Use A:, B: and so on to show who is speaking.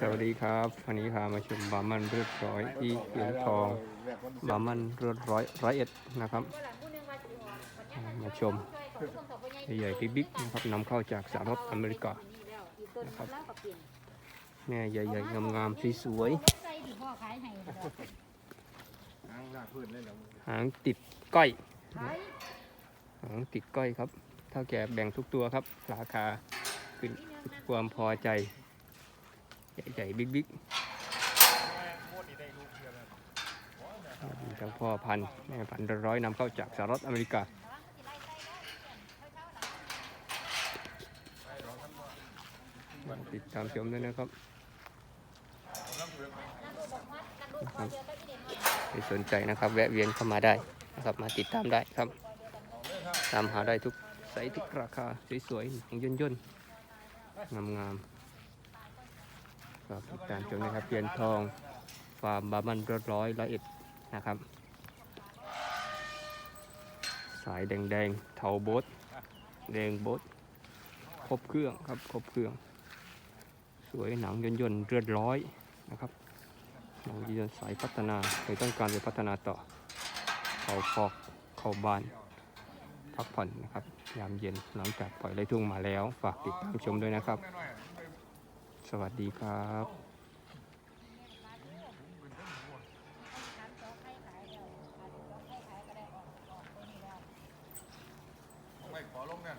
A: สวัสดีครับวันนี้พามาชมบาร์มันเรียบร้อยที่เขียนทองบาร์มันเรียบร้อยร้อยเอ็ดนะครับ มาชมใหญ่ๆบิ๊กๆนะครับนำเข้าจากสหรัฐอเมริกานะครับแม่ใหญ่ๆงามๆสวย
B: ใส่ที่พ่อขายหา
C: งหน้าพื้นเลยเหรอ
A: ๆหางติดก้อยหางติดก้อยครับเท่าแก่แบ่งทุกตัวครับ ราคาขึ้นความพอใจ ใหญ่ๆบิ๊กๆมีทั้งพ่อพันธุ์แม่พันธุ์ร้อยนำเข้าจากสหรัฐอเมริกาติดตามชมด้วยนะครับนะครับใครสนใจนะครับ แวะเวียนเข้ามาได้นะครับมาติดตามได้ครับ ตามหาได้ทุกไซส์ทุกราคาสวยๆหนังย่นๆงามๆ ครับติดตามชมนะครับเพียนทองฟาร์มบามันร้อยร้อยละเอ็ดนะครับ สายแดงๆเทาโบดแดงโบดครบเครื่องครับครบเครื่อง สวยหนังย่นยนๆเลือดร้อยนะครับหนังย่นสายพัฒนาใครต้องการไปพัฒนาต่อ เขาฟอกเขาบานพักผ่อนนะครับ ยามเย็นหลังจากปล่อยไล่ทุ่งมาแล้ว ฝากติดตามชมด้วยนะครับ สวัสดีครับ
C: ไม่ขอลงเนี่ย